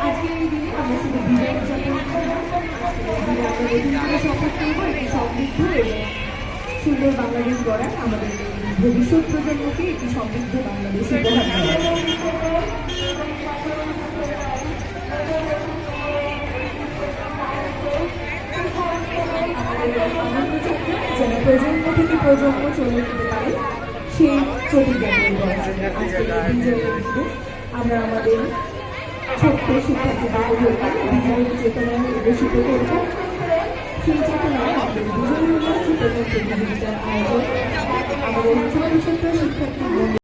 আজকের এই দিনে আমরা শুধু বিজয় উদযাপন করব সুন্দর বাংলাদেশ গড়ার আমাদের ভবিষ্যৎ প্রজন্মকে একটি সমৃদ্ধ বাংলাদেশ উপহার যেন প্রজন্ম থেকে প্রজন্ম চলে যেতে পারে, সেই দিনে আমরা আমাদের ছোট্ট শিক্ষার্থীদেরকে বিজয়ের চেতনায় উদ্দেশিত করব সেই চেতনায় আমাদের ডিজিটাল আয়োজন আমাদের উচ্চবিদ্যালয় শিক্ষার্থী